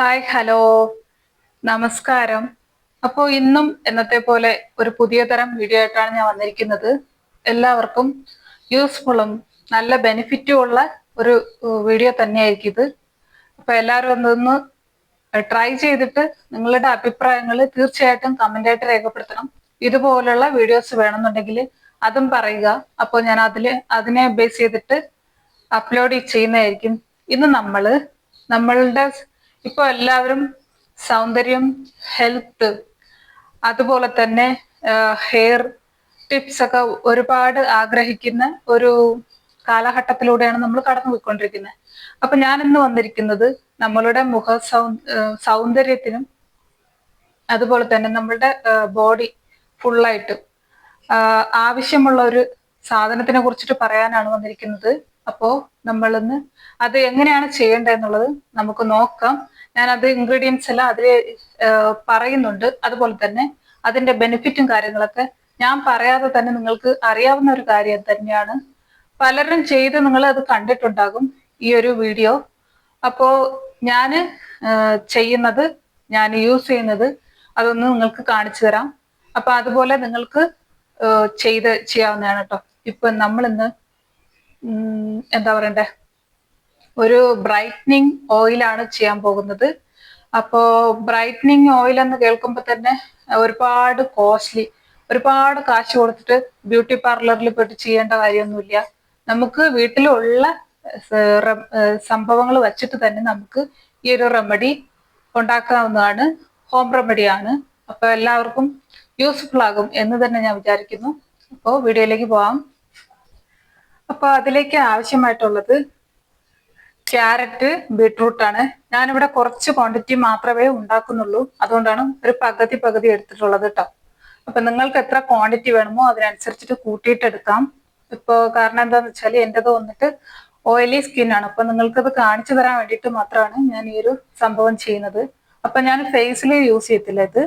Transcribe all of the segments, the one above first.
Hi hello. നമസ്കാരം. അപ്പോൾ ഇന്നും എന്നത്തെ പോലെ ഒരു പുതിയ തരം വീഡിയോ ആയിട്ടാണ് ഞാൻ വന്നിരിക്കുന്നത്. എല്ലാവർക്കും യൂസ്ഫുള്ളും നല്ല ബെനിഫിറ്റും ഉള്ള ഒരു വീഡിയോ തന്നെയായിരിക്കും ഇത്. അപ്പോൾ എല്ലാവരും ഒന്നൊന്ന് ട്രൈ ചെയ്തിട്ട് നിങ്ങളുടെ അഭിപ്രായങ്ങൾ തീർച്ചയായിട്ടും ആയിട്ട് രേഖപ്പെടുത്തണം. ഇതുപോലുള്ള വീഡിയോസ് വേണമെന്നുണ്ടെങ്കിൽ അതും പറയുക. അപ്പോൾ ഞാൻ അതിൽ അതിനെ ബേസ് ചെയ്തിട്ട് അപ്ലോഡ് ചെയ്യുന്നതായിരിക്കും. ഇന്ന് നമ്മൾ നമ്മളുടെ ഇപ്പോൾ എല്ലാവരും സൗന്ദര്യം ഹെൽത്ത് അതുപോലെ തന്നെ ഹെയർ ടിപ്സ് ഒക്കെ ഒരുപാട് ആഗ്രഹിക്കുന്ന ഒരു കാലഘട്ടത്തിലൂടെയാണ് നമ്മൾ കടന്നു പോയിക്കൊണ്ടിരിക്കുന്നത് അപ്പൊ ഞാൻ ഇന്ന് വന്നിരിക്കുന്നത് നമ്മളുടെ മുഖ സൗന്ദര്യത്തിനും അതുപോലെ തന്നെ നമ്മളുടെ ബോഡി ഫുള്ളായിട്ട് ആവശ്യമുള്ള ഒരു സാധനത്തിനെ കുറിച്ചിട്ട് പറയാനാണ് വന്നിരിക്കുന്നത്. അപ്പോ നമ്മളിന്ന് അത് എങ്ങനെയാണ് ചെയ്യേണ്ടത് എന്നുള്ളത് നമുക്ക് നോക്കാം. ഞാൻ അത് ഇൻഗ്രീഡിയൻസ് എല്ലാം അതിൽ പറയുന്നുണ്ട്. അതുപോലെ തന്നെ അതിന്റെ ബെനിഫിറ്റും കാര്യങ്ങളൊക്കെ ഞാൻ പറയാതെ തന്നെ നിങ്ങൾക്ക് അറിയാവുന്ന ഒരു കാര്യം തന്നെയാണ്. പലരും ചെയ്ത് നിങ്ങൾ അത് കണ്ടിട്ടുണ്ടാകും ഈ ഒരു വീഡിയോ. അപ്പോ ഞാൻ ചെയ്യുന്നത് ഞാൻ യൂസ് ചെയ്യുന്നത് അതൊന്ന് നിങ്ങൾക്ക് കാണിച്ചു തരാം. അപ്പൊ അതുപോലെ നിങ്ങൾക്ക് ചെയ്ത് ചെയ്യാവുന്നതാണ് കേട്ടോ. ഇപ്പൊ നമ്മൾ ഇന്ന് എന്താ പറയണ്ടേ? ഒരു ബ്രൈറ്റ്നിങ് ഓയിലാണ് ചെയ്യാൻ പോകുന്നത്. അപ്പോ ബ്രൈറ്റ്നിങ് ഓയിൽ എന്ന് കേൾക്കുമ്പോൾ തന്നെ ഒരുപാട് കോസ്റ്റ്ലി ഒരുപാട് കാശ് കൊടുത്തിട്ട് ബ്യൂട്ടി പാർലറിൽ പോയിട്ട് ചെയ്യേണ്ട കാര്യമൊന്നുമില്ല. നമുക്ക് വീട്ടിലുള്ള സംഭവങ്ങൾ വച്ചിട്ട് തന്നെ നമുക്ക് ഈ ഒരു റെമഡി ഉണ്ടാക്കാവുന്നതാണ്. ഹോം റെമഡിയാണ് അപ്പൊ എല്ലാവർക്കും യൂസ്ഫുൾ ആകും എന്ന് തന്നെ ഞാൻ വിചാരിക്കുന്നു. അപ്പോൾ വീഡിയോയിലേക്ക് പോവാം. അപ്പൊ അതിലേക്ക് ആവശ്യമായിട്ടുള്ളത് ക്യാരറ്റ് ബീട്രൂട്ട് ആണ് ഞാനിവിടെ കുറച്ച് ക്വാണ്ടിറ്റി മാത്രമേ ഉണ്ടാക്കുന്നുള്ളൂ. അതുകൊണ്ടാണ് ഒരു പകുതി പകുതി എടുത്തിട്ടുള്ളത് കേട്ടോ അപ്പൊ നിങ്ങൾക്ക് എത്ര ക്വാണ്ടിറ്റി വേണമോ അതിനനുസരിച്ചിട്ട് കൂട്ടിയിട്ട് എടുക്കാം. ഇപ്പോ കാരണം എന്താന്ന് വെച്ചാൽ എന്റെത് വന്നിട്ട് ഓയിലി സ്കിൻ ആണ്. അപ്പൊ നിങ്ങൾക്കത് കാണിച്ചു തരാൻ വേണ്ടിയിട്ട് മാത്രമാണ് ഞാൻ ഈ ഒരു സംഭവം ചെയ്യുന്നത്. അപ്പൊ ഞാൻ ഫേസിൽ യൂസ് ചെയ്യത്തില്ല ഇത്.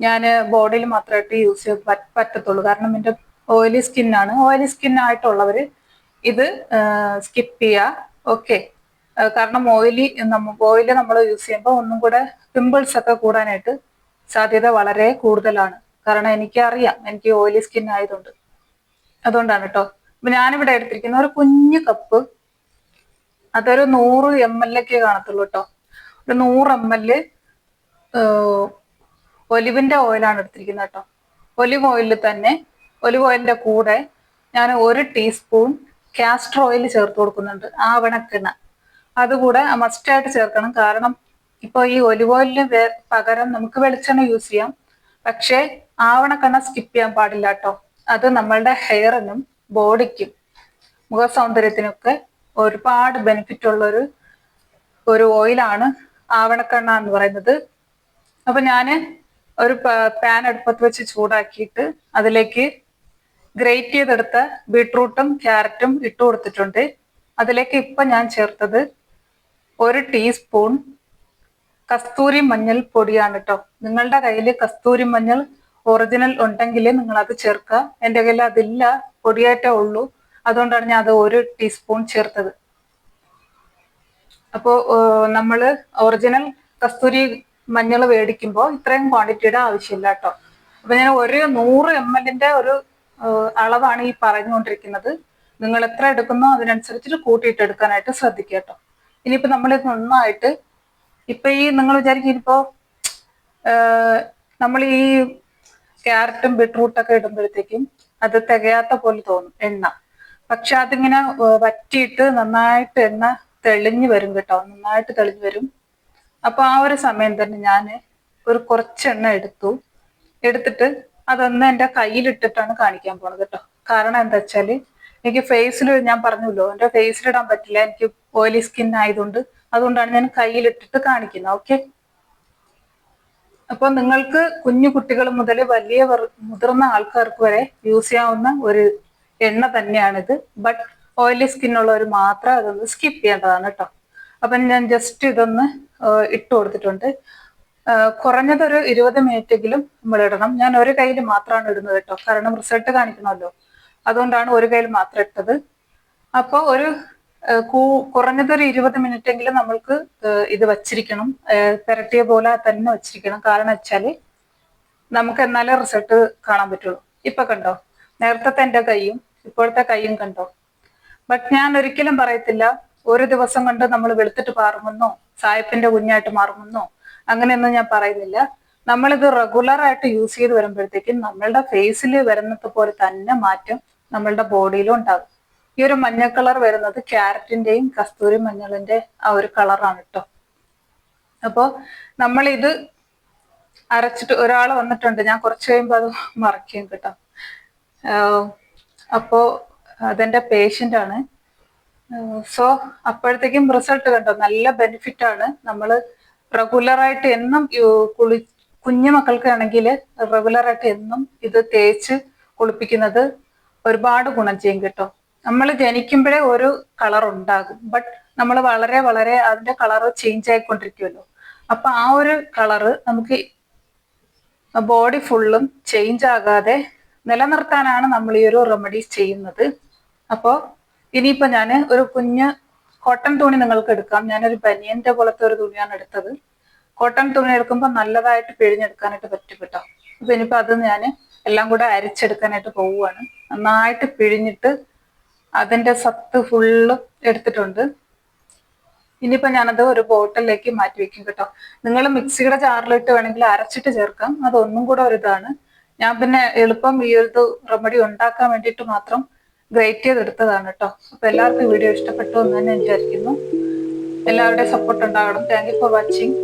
ഞാൻ ബോഡിയിൽ മാത്രമായിട്ട് യൂസ് ചെയ്യാൻ പറ്റത്തുള്ളൂ. കാരണം എന്റെ ഓയിലി സ്കിന്നാണ് ഓയിലി സ്കിൻ ഇത് സ്കിപ്പ് ചെയ്യുക ഓക്കെ കാരണം ഓയിലി ഓയിൽ നമ്മൾ യൂസ് ചെയ്യുമ്പോൾ ഒന്നും കൂടെ പിമ്പിൾസ് ഒക്കെ കൂടാനായിട്ട് സാധ്യത വളരെ കൂടുതലാണ്. കാരണം എനിക്കറിയാം എനിക്ക് ഓയിലി സ്കിൻ ആയതുകൊണ്ട്. അതുകൊണ്ടാണ് കേട്ടോ അപ്പൊ ഞാനിവിടെ എടുത്തിരിക്കുന്ന ഒരു കുഞ്ഞു കപ്പ് അതൊരു നൂറ് എം എൽ ഒക്കെ കാണത്തുള്ളൂ കേട്ടോ ഒരു നൂറ് എം എൽ ഒലിവിന്റെ ഓയിലാണ് എടുത്തിരിക്കുന്നത് കേട്ടോ ഒലിവ് ഓയിലിൽ തന്നെ ഒലിവ് ഓയിലിന്റെ കൂടെ ഞാൻ ഒരു ടീസ്പൂൺ കാസ്റ്റർ ഓയിൽ ചേർത്ത് കൊടുക്കുന്നുണ്ട് ആവണക്കെണ്ണ അതുകൂടെ മസ്റ്റായിട്ട് ചേർക്കണം. കാരണം ഇപ്പോൾ ഈ ഒലിവ് ഓയിലിന് പകരം നമുക്ക് വെളിച്ചെണ്ണ യൂസ് ചെയ്യാം. പക്ഷേ ആവണക്കെണ്ണ സ്കിപ്പ് ചെയ്യാൻ പാടില്ല കേട്ടോ അത് നമ്മളുടെ ഹെയറിനും ബോഡിക്കും മുഖ സൗന്ദര്യത്തിനൊക്കെ ഒരുപാട് ബെനിഫിറ്റ് ഉള്ള ഒരു ഒരു ഓയിലാണ് ആവണക്കണ്ണ എന്ന് പറയുന്നത്. അപ്പൊ ഞാൻ ഒരു പാൻ അടുപ്പത്ത് വെച്ച് ചൂടാക്കിയിട്ട് അതിലേക്ക് ഗ്രേറ്റ് ചെയ്തെടുത്ത ബീട്രൂട്ടും ക്യാരറ്റും ഇട്ട് കൊടുത്തിട്ടുണ്ട്. അതിലേക്ക് ഇപ്പൊ ഞാൻ ചേർത്തത് ഒരു ടീസ്പൂൺ കസ്തൂരി മഞ്ഞൾ പൊടിയാണ് കേട്ടോ നിങ്ങളുടെ കയ്യിൽ കസ്തൂരി മഞ്ഞൾ ഒറിജിനൽ ഉണ്ടെങ്കിൽ നിങ്ങൾ അത് ചേർക്കുക. എന്റെ കയ്യിൽ അതില്ല പൊടിയായിട്ടേ ഉള്ളൂ. അതുകൊണ്ടാണ് ഞാൻ അത് ഒരു ടീസ്പൂൺ ചേർത്തത്. അപ്പോൾ നമ്മൾ ഒറിജിനൽ കസ്തൂരി മഞ്ഞൾ മേടിക്കുമ്പോൾ ഇത്രയും ക്വാണ്ടിറ്റിയുടെ ആവശ്യമില്ല കേട്ടോ അപ്പൊ ഞാൻ ഒരു നൂറ് എം എല്ലിന്റെ ഒരു അളവാണ് ഈ പറഞ്ഞുകൊണ്ടിരിക്കുന്നത്. നിങ്ങൾ എത്ര എടുക്കുന്നോ അതിനനുസരിച്ചിട്ട് കൂട്ടിയിട്ട് എടുക്കാനായിട്ട് ശ്രദ്ധിക്കട്ടോ കേട്ടോ. ഇനിയിപ്പോ നമ്മൾ നന്നായിട്ട് ഇപ്പൊ ഈ നിങ്ങൾ വിചാരിക്കും ഇനിയിപ്പോ നമ്മൾ ഈ ക്യാരറ്റും ബീട്രൂട്ടൊക്കെ ഇടുമ്പോഴത്തേക്കും അത് തികയാത്ത പോലെ തോന്നും എണ്ണ. പക്ഷെ അതിങ്ങനെ വറ്റിയിട്ട് നന്നായിട്ട് എണ്ണ തെളിഞ്ഞു വരും കേട്ടോ. നന്നായിട്ട് തെളിഞ്ഞു വരും. അപ്പൊ ആ ഒരു സമയം തന്നെ ഞാൻ ഒരു കുറച്ച് എണ്ണ എടുത്തു. എടുത്തിട്ട് അതൊന്ന് എന്റെ കയ്യിലിട്ടിട്ടാണ് കാണിക്കാൻ പോണത് കേട്ടോ. കാരണം എന്താ വെച്ചാൽ എനിക്ക് ഫേസിൽ ഞാൻ പറഞ്ഞല്ലോ എന്റെ ഇടാൻ പറ്റില്ല എനിക്ക് ഓയിലി സ്കിൻ ആയതുകൊണ്ട്. അതുകൊണ്ടാണ് ഞാൻ കയ്യിലിട്ടിട്ട് കാണിക്കുന്നത് ഓക്കെ അപ്പോൾ നിങ്ങൾക്ക് കുഞ്ഞു കുട്ടികൾ മുതൽ വലിയ മുതിർന്ന ആൾക്കാർക്ക് വരെ യൂസ് ചെയ്യാവുന്ന ഒരു എണ്ണ തന്നെയാണിത്. ബട്ട് ഓയിലി ഉള്ളവർ മാത്രം അതൊന്ന് സ്കിപ്പ് ചെയ്യേണ്ടതാണ് കേട്ടോ. അപ്പം ഞാൻ ജസ്റ്റ് ഇതൊന്ന് ഇട്ട് കൊടുത്തിട്ടുണ്ട്. കുറഞ്ഞതൊരു ഇരുപത് മിനിറ്റെങ്കിലും നമ്മൾ ഇടണം ഞാൻ ഒരു കയ്യിൽ മാത്രമാണ് ഇടുന്നത് കേട്ടോ കാരണം റിസൾട്ട് കാണിക്കണമല്ലോ. അതുകൊണ്ടാണ് ഒരു കയ്യിൽ മാത്രം ഇട്ടത്. അപ്പോൾ ഒരു കുറഞ്ഞതൊരു ഇരുപത് മിനിറ്റ് എങ്കിലും നമ്മൾക്ക് ഇത് വച്ചിരിക്കണം. പെരട്ടിയ പോലെ തന്നെ വച്ചിരിക്കണം. കാരണം വെച്ചാൽ നമുക്ക് എന്നാലേ റിസൾട്ട് കാണാൻ പറ്റുള്ളൂ. ഇപ്പൊ കണ്ടോ? നേരത്തെ എന്റെ കൈയും ഇപ്പോഴത്തെ കൈയും കണ്ടോ? ബട്ട് ഞാൻ ഒരിക്കലും പറയത്തില്ല. ഒരു ദിവസം കൊണ്ട് നമ്മൾ വെളുത്തിട്ട് മാറുമെന്നോ സായപ്പിന്റെ കുഞ്ഞായിട്ട് മാറുമെന്നോ അങ്ങനെയൊന്നും ഞാൻ പറയുന്നില്ല. നമ്മളിത് റെഗുലർ ആയിട്ട് യൂസ് ചെയ്ത് വരുമ്പോഴത്തേക്കും നമ്മളുടെ ഫേസിൽ വരുന്നത് പോലെ തന്നെ മാറ്റം നമ്മളുടെ ബോഡിയിലും ഉണ്ടാകും. ഈ ഒരു മഞ്ഞ കളർ വരുന്നത് ക്യാരറ്റിന്റെയും കസ്തൂരി മഞ്ഞളിന്റെ ആ ഒരു കളറാണ് കേട്ടോ അപ്പോ നമ്മളിത് അരച്ചിട്ട് ഒരാൾ വന്നിട്ടുണ്ട്. ഞാൻ കുറച്ച് കഴിയുമ്പോൾ അത് മറക്കും കേട്ടോ. ആഹ് അപ്പോ അതെന്റെ പേഷ്യന്റ് ആണ്. സോ അപ്പോഴത്തേക്കും റിസൾട്ട് കണ്ടോ? നല്ല ബെനിഫിറ്റ് ആണ് നമ്മൾ റെഗുലർ ആയിട്ട് എന്നും കുളി കുഞ്ഞു മക്കൾക്കാണെങ്കിൽ റെഗുലർ ആയിട്ട് എന്നും ഇത് തേച്ച് കുളിപ്പിക്കുന്നത് ഒരുപാട് ഗുണം ചെയ്യും കേട്ടോ. നമ്മൾ ജനിക്കുമ്പോഴേ ഒരു കളർ ഉണ്ടാകും. ബട്ട് നമ്മൾ വളരെ വളരെ അതിന്റെ കളർ ചേഞ്ച് ആയിക്കൊണ്ടിരിക്കുമല്ലോ അപ്പൊ ആ ഒരു കളറ് നമുക്ക് ബോഡി ഫുള്ളും ചേഞ്ച് ആകാതെ നിലനിർത്താനാണ് നമ്മൾ ഈ ഒരു റെമഡീസ് ചെയ്യുന്നത്. അപ്പോൾ ഇനിയിപ്പോൾ ഞാൻ ഒരു കുഞ്ഞ് കോട്ടൺ തുണി നിങ്ങൾക്ക് എടുക്കാം. ഞാനൊരു ബനിയന്റെ പോലത്തെ ഒരു തുണിയാണ് എടുത്തത്. കോട്ടൺ തുണി എടുക്കുമ്പോൾ നല്ലതായിട്ട് പിഴിഞ്ഞെടുക്കാനായിട്ട് പറ്റും കേട്ടോ. അപ്പൊ ഇനിയിപ്പോ അത് ഞാൻ എല്ലാം കൂടെ അരിച്ചെടുക്കാനായിട്ട് പോവുകയാണ് നന്നായിട്ട് പിഴിഞ്ഞിട്ട് അതിന്റെ സത്ത് ഫുള്ള് എടുത്തിട്ടുണ്ട്. ഇനിയിപ്പോ ഞാനത് ഒരു ബോട്ടിലേക്ക് മാറ്റി വെക്കും കേട്ടോ. നിങ്ങൾ മിക്സിയുടെ ജാറിലിട്ട് വേണമെങ്കിൽ അരച്ചിട്ട് ചേർക്കാം. അതൊന്നും കൂടെ ഒരു ഇതാണ് ഞാൻ പിന്നെ എളുപ്പം ഈ ഒരു റെമഡി ഉണ്ടാക്കാൻ വേണ്ടിയിട്ട് മാത്രം ഗ്രേറ്റ് ചെയ്തെടുത്തതാണ് കേട്ടോ അപ്പൊ എല്ലാവർക്കും വീഡിയോ ഇഷ്ടപ്പെട്ടു എന്ന് തന്നെ വിചാരിക്കുന്നു. എല്ലാവരുടെയും സപ്പോർട്ട് ഉണ്ടാകണം. Thank you for watching